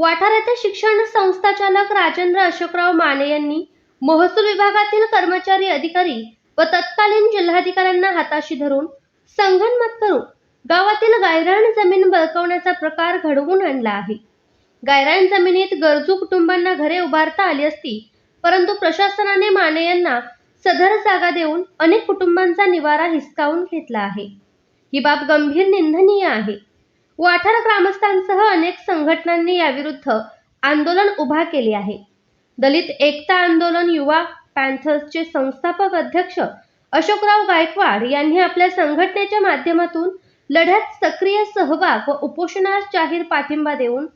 वाठार येथे शिक्षण संस्थाचालक राजेंद्र अशोकराव माने यांनी महसूल विभागातील कर्मचारी अधिकारी व तत्कालीन जिल्हाधिकाऱ्यांना हाताशी धरून संगनमत करून गावातील गायरान जमीन बळकवण्याचा प्रकार घडवून आणला आहे. गायरान जमिनीत गरजू कुटुंबांना घरे उभारता आली असती परंतु प्रशासनाने माने यांना सदर जागा देऊन अनेक कुटुंबांचा निवारा हिसकावून घेतला आहे. ही बाब गंभीर निंदनीय आहे. वाठार ग्रामस्थांसह अनेक संघटनांनी याविरुद्ध आंदोलन उभा केले आहे. दलित एकता आंदोलन युवा पॅन्थर्सचे संस्थापक अध्यक्ष अशोकराव गायकवाड यांनी आपल्या संघटनेच्या माध्यमातून लढ्यात सक्रिय सहभाग व उपोषणास जाहीर पाठिंबा देऊन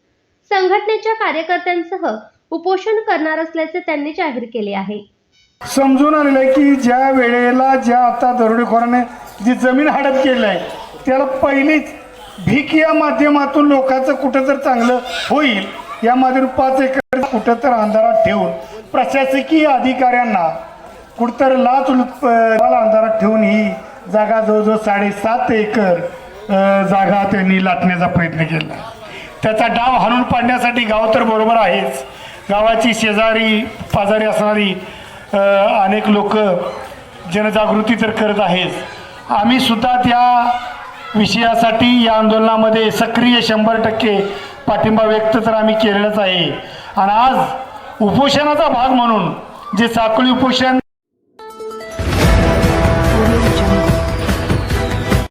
संघटनेच्या कार्यकर्त्यांसह उपोषण करणार असल्याचे त्यांनी जाहीर केले आहे. समजून आलेलं आहे की ज्या वेळेला ज्या आता दरोडेखोराने जी जमीन हडप केली आहे त्याला पहिलीच भीक या माध्यमातून लोकांचं कुठं तर चांगलं होईल. या माध्यम पाच एकर कुठं तर अंधारात ठेवून प्रशासकीय अधिकाऱ्यांना कुठतर लाच लुच अंधारात ठेवून ही जागा जवळजवळ साडेसात एकर जागा त्यांनी लाटण्याचा प्रयत्न केला. त्याचा डाव हाणून पाडण्यासाठी गाव तर बरोबर आहेच. गावाची शेजारी पाजारी असणारी अनेक लोक जनजागृती तर करत आहेच आम्ही सुद्धा त्या विषयासाठी या आंदोलनामध्ये सक्रिय शंभर टक्के पाठिंबा व्यक्त तर आम्ही केलेलाच आहे. आणि आज उपोषणाचा भाग म्हणून जे साखळी उपोषण